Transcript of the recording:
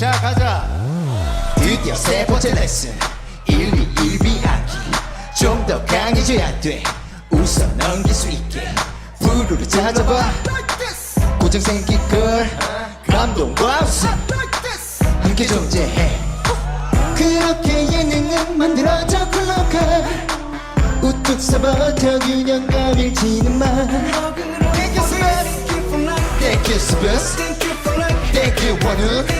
자 가자. 드디어 세 번째 레슨. 1, 2, 1비하기. 좀 더 강해져야 돼. 웃어 넘길 수 있게. 부르르 찾아봐 고장 생길 걸 감동과 웃음. 함께 존재해. 그렇게 예능은 만들어져 굴러가. 우뚝 서버터 균형감 잃지는 마. Thank you Spurs Thank you Spurs